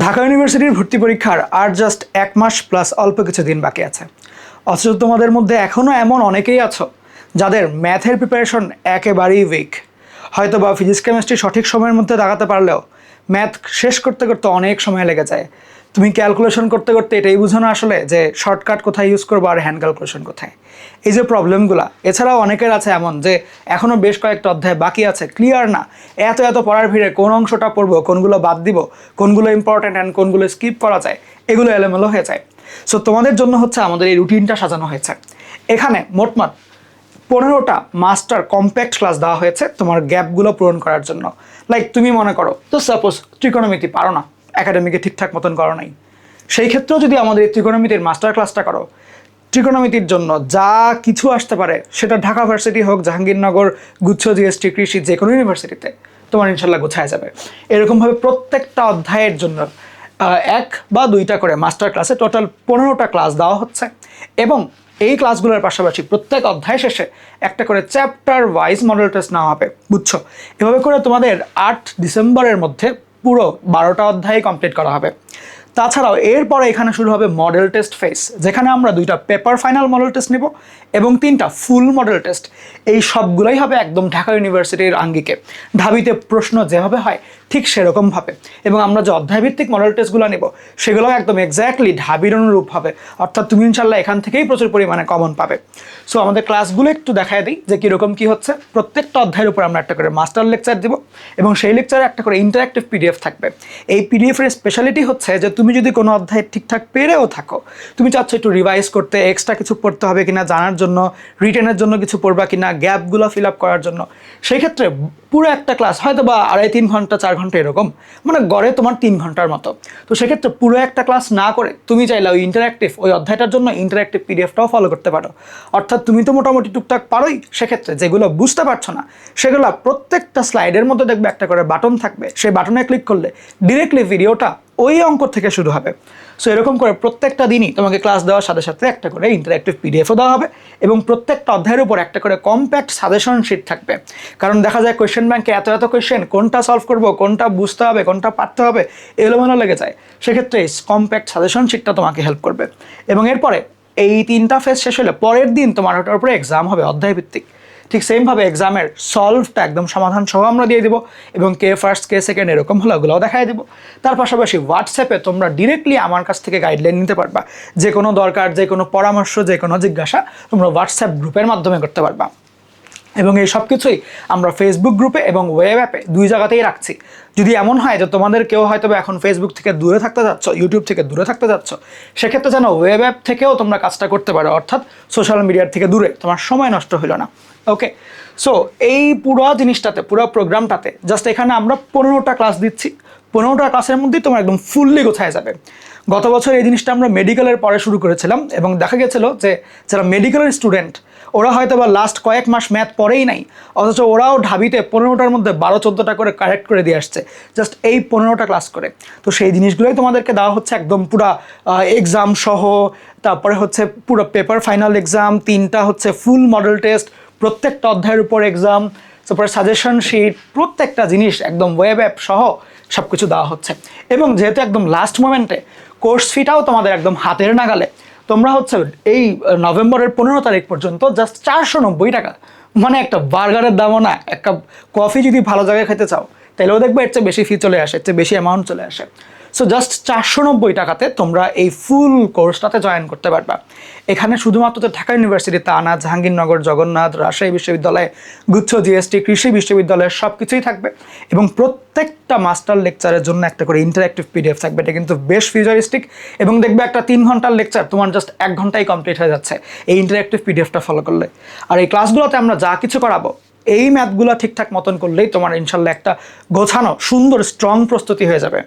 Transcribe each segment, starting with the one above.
ঢাকা ইউনিভার্সিটির ভর্তি পরীক্ষার আর জাস্ট এক মাস প্লাস অল্প কিছু দিন বাকি আছে। অথচ তোমাদের মধ্যে এখনও এমন অনেকেই আছো, যাদের ম্যাথের প্রিপারেশন একেবারেই উইক হয়তো বা ফিজিক্স কেমিস্ট্রি সঠিক সময়ের মধ্যে দাগাতে পারলেও ম্যাথ শেষ করতে করতে অনেক সময় লেগে যায়। তুমি ক্যালকুলেশন করতে করতে এটাই বুঝো না আসলে যে শর্টকাট কোথায় ইউজ করব আর হ্যান্ড ক্যালকুলেশন কোথায়। এই যে প্রবলেমগুলো এছাড়াও অনেকের আছে এমন যে এখনও বেশ কয়েকটা অধ্যায় বাকি আছে ক্লিয়ার না। এত এত পড়ার ভিড়ে কোন অংশটা পড়ব, কোনগুলো বাদ দিব, কোনগুলো ইম্পর্ট্যান্ট অ্যান্ড কোনগুলো স্কিপ করা যায়, এগুলো এলোমেলো হয়ে যায়। সো তোমাদের জন্য হচ্ছে আমাদের এই রুটিনটা সাজানো হয়েছে। এখানে মোটমাট পনেরোটা মাস্টার কম্প্যাক্ট ক্লাস দেওয়া হয়েছে তোমার গ্যাপগুলো পূরণ করার জন্য। লাইক তুমি মনে করো, তো সাপোজ ত্রিকোণমিতি পারো না। একাডেমিকে ঠিকঠাক মতন করো নাই। সেই ক্ষেত্রেও যদি আমাদের এই ত্রিকোণমিতির মাস্টার ক্লাসটা করো, ত্রিকোণমিতির জন্য যা কিছু আসতে পারে, সেটা ঢাকা ভার্সিটি হোক, জাহাঙ্গীরনগর, গুচ্ছ, জিএসটি, কৃষি যে কোনো ইউনিভার্সিটিতে তোমার ইনশাল্লাহ গোছায় যাবে। এরকমভাবে প্রত্যেকটা অধ্যায়ের জন্য এক বা দুইটা করে মাস্টার ক্লাসে টোটাল পনেরোটা ক্লাস দেওয়া হচ্ছে এবং এই ক্লাসগুলোর পাশাপাশি প্রত্যেক অধ্যায় শেষে একটা করে চ্যাপ্টার ওয়াইজ মডেল টেস্ট নেওয়া হবে, বুঝছ? এভাবে করে তোমাদের আট ডিসেম্বরের মধ্যে পুরো বারোটা অধ্যায় কমপ্লিট করা হবে। তাছাড়াও এরপরে এখানে শুরু হবে মডেল টেস্ট ফেস যেখানে আমরা দুইটা পেপার ফাইনাল মডেল টেস্ট নেব এবং তিনটা ফুল মডেল টেস্ট এই সবগুলোই হবে একদম ঢাকা ইউনিভার্সিটির আঙ্গিকে। ঢাবিতে প্রশ্ন যেভাবে হয় ঠিক সেরকমভাবে এবং আমরা যে অধ্যায়ভিত্তিক মডেল টেস্টগুলো নেব, সেগুলো একদম এক্স্যাক্টলি ঢাবির অনুরূপ হবে। অর্থাৎ তুমি ইনশাল্লাহ এখান থেকেই প্রচুর পরিমাণে কমন পাবে। সো আমাদের ক্লাসগুলো একটু দেখায় দিই যে কীরকম কী হচ্ছে। প্রত্যেকটা অধ্যায়ের উপর আমরা একটা করে মাস্টার লেকচার দিব এবং সেই লেকচারে একটা করে ইন্টারাক্টিভ পিডিএফ থাকবে। এই পিডিএফের স্পেশালিটি হচ্ছে যে তুমি যদি কোনো অধ্যায় ঠিকঠাক পেরেও থাকো, তুমি চাচ্ছ একটু রিভাইজ করতে এক্সট্রা কিছু পড়তে হবে কিনা, জানার জন্য রিটেনের জন্য কিছু পড়বা কিনা গ্যাপগুলো ফিল আপ করার জন্য, সেই ক্ষেত্রে পুরো একটা ক্লাস হয়তো বা আড়াই, তিন ঘণ্টা, চার ঘণ্টা এরকম। মানে গড়ে তোমার তিন ঘণ্টার মতো। তো সেক্ষেত্রে পুরো একটা ক্লাস না করে তুমি চাইলে ওই ইন্টারাক্টিভ ওই অধ্যায়টার জন্য ইন্টারাক্টিভ পিডিএফটাও ফলো করতে পারো। অর্থাৎ তুমি তো মোটামুটি টুকটাক পারোই, সেক্ষেত্রে যেগুলো বুঝতে পারছ না, সেগুলো প্রত্যেকটা স্লাইডের মধ্যে দেখবে একটা করে বাটন থাকবে। সেই বাটনে ক্লিক করলে ডিরেক্টলি ভিডিওটা ওই অঙ্ক থেকে শুরু হবে। সো এরকম করে প্রত্যেকটা দিনই তোমাকে ক্লাস দেওয়ার সাথে সাথে একটা করে ইন্টারাক্টিভ পিডিএফও দেওয়া হবে এবং প্রত্যেকটা অধ্যায়ের উপর একটা করে কম্প্যাক্ট সাজেশন শিট থাকবে। কারণ দেখা যায় কোয়েশ্চেন ব্যাংকে এত এত কোয়েশ্চেন কোনটা সলভ করব, কোনটা বুঝতে হবে, কোনটা পারতে হবে, এলোমেলো লেগে যায়। সেক্ষেত্রে কম্প্যাক্ট সাজেশন শিটটা তোমাকে হেল্প করবে। এবং এরপরে এই তিনটা ফেজ শেষ হলে পরের দিন তোমার ওটার উপরে এক্সাম হবে, অধ্যায়ভিত্তিক। ঠিক সেমভাবে এক্সামের সলভটা একদম সমাধান সহ আমরা দিয়ে দিব এবং কে ফার্স্ট কে সেকেন্ড এরকম হলো ওগুলোও দেখাই দিব। তার পাশাপাশি হোয়াটসঅ্যাপে তোমরা ডিরেক্টলি আমার কাছ থেকে গাইডলাইন নিতে পারবা। যে কোনো দরকার যে কোনো পরামর্শ যে কোনো জিজ্ঞাসা তোমরা হোয়াটসঅ্যাপ গ্রুপের মাধ্যমে করতে পারবা। এবং এই সব কিছুই আমরা ফেসবুক গ্রুপে এবং ওয়েব অ্যাপে দুই জায়গাতেই রাখছি। যদি এমন হয় যে তোমাদের কেউ হয়তো এখন ফেসবুক থেকে দূরে থাকতে যাচ্ছ ইউটিউব থেকে দূরে থাকতে যাচ্ছ, সেক্ষেত্রে যেন ওয়েব অ্যাপ থেকেও তোমরা কাজটা করতে পারো, অর্থাৎ সোশ্যাল মিডিয়ার থেকে দূরে, তোমার সময় নষ্ট হলো না। ওকে সো এই পুরো জিনিসটাতে, পুরো প্রোগ্রামটাতে জাস্ট এখানে আমরা পনেরোটা ক্লাস দিচ্ছি। পনেরোটা ক্লাসের মধ্যেই তোমার একদম ফুললি গোছায় যাবে। গত বছর এই জিনিসটা আমরা মেডিকেলের পরে শুরু করেছিলাম এবং দেখা গেছিল যে যারা মেডিকেলের স্টুডেন্ট ওরা হয়তো বা লাস্ট কয়েক মাস ম্যাথ পড়েই নাই, অথচ ওরাও ঢাবিতে পনেরোটার মধ্যে বারো, চোদ্দোটা করে কারেক্ট করে দিয়ে আসছে জাস্ট এই পনেরোটা ক্লাস করে। তো সেই জিনিসগুলোই তোমাদেরকে দেওয়া হচ্ছে একদম পুরা এক্সাম সহ, তারপরে হচ্ছে পুরো পেপার ফাইনাল এক্সাম তিনটা হচ্ছে ফুল মডেল টেস্ট প্রত্যেকটা অধ্যায়ের উপর এক্সাম তারপরে সাজেশন শিট প্রত্যেকটা জিনিস একদম ওয়েব অ্যাপ সহ সব কিছু দেওয়া হচ্ছে। এবং যেহেতু একদম লাস্ট মোমেন্টে কোর্স ফিটাও তোমাদের একদম হাতের নাগালে তোমরা হচ্ছে এই নভেম্বরের পনেরো তারিখ পর্যন্ত জাস্ট চারশো নব্বই টাকা। মানে একটা বার্গারের দামও না, একটা কফি যদি ভালো জায়গায় খেতে চাও তাহলেও দেখবে এর চেয়ে বেশি ফি চলে আসে, এর চেয়ে বেশি অ্যামাউন্ট চলে আসে। সো জাস্ট চারশো নব্বই টাকাতে তোমরা এই ফুল কোর্সটাতে জয়েন করতে পারবা। এখানে শুধুমাত্র তো ঢাকা ইউনিভার্সিটি তা না জাহাঙ্গীরনগর, জগন্নাথ, রাজশাহী বিশ্ববিদ্যালয়, গুচ্ছ, জিএসটি, কৃষি বিশ্ববিদ্যালয়ের সব কিছুই থাকবে। এবং প্রত্যেকটা মাস্টার লেকচারের জন্য একটা করে ইন্টারাক্টিভ পিডিএফ থাকবে। এটা কিন্তু বেশ ফিউচারিস্টিক এবং দেখবে একটা তিন ঘণ্টার লেকচার তোমার জাস্ট এক ঘন্টায় কমপ্লিট হয়ে যাচ্ছে এই ইন্টারাক্টিভ পিডিএফটা ফলো করলে। আর এই ক্লাসগুলোতে আমরা যা কিছু করাবো এই ম্যাথগুলো ঠিকঠাক মতন করলেই তোমার ইনশাল্লাহ একটা গোছানো সুন্দর স্ট্রং প্রস্তুতি হয়ে যাবে।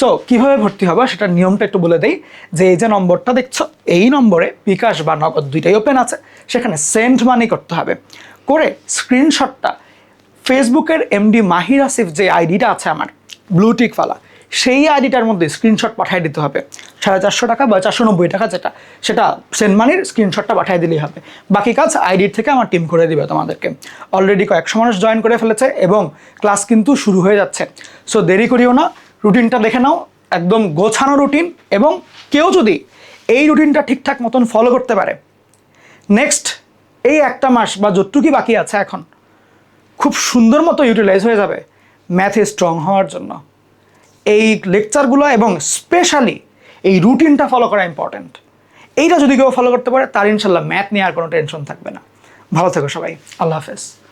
সো কীভাবে ভর্তি হবে সেটার নিয়মটা একটু বলে দেই। যে এই যে নম্বরটা দেখছ, এই নম্বরে বিকাশ বা নগদ দুইটাই ওপেন আছে। সেখানে সেন্ড মানি করতে হবে। করে স্ক্রিনশটটা ফেসবুকের এমডি মাহির আসিফ যে আইডিটা আছে আমার ব্লুটিকওয়ালা সেই আইডিটার মধ্যে স্ক্রিনশট পাঠিয়ে দিতে হবে। সাড়ে চারশো টাকা বা চারশো নব্বই টাকা যেটা, সেটা সেন্ড মানির স্ক্রিনশটটা পাঠিয়ে দিলেই হবে। বাকি কাজ আইডির থেকে আমার টিম করে দিবে তোমাদেরকে। অলরেডি কয়েকশো মানুষ জয়েন করে ফেলেছে এবং ক্লাস কিন্তু শুরু হয়ে যাচ্ছে। সো দেরি করিও না রুটিনটা দেখে নাও, একদম গোছানো রুটিন এবং কেউ যদি এই রুটিনটা ঠিকঠাক মতন ফলো করতে পারে নেক্সট এই একটা মাস বা যতটুকুই বাকি আছে এখন, খুব সুন্দর মতো ইউটিলাইজ হয়ে যাবে। ম্যাথে স্ট্রং হওয়ার জন্য। এই লেকচারগুলো এবং স্পেশালি এই রুটিনটা ফলো করা ইম্পর্ট্যান্ট এইটা যদি কেউ ফলো করতে পারে, তার ইনশাল্লাহ ম্যাথ নিয়ে আর কোনো টেনশন থাকবে না। ভালো থেকো সবাই। আল্লাহ হাফেজ।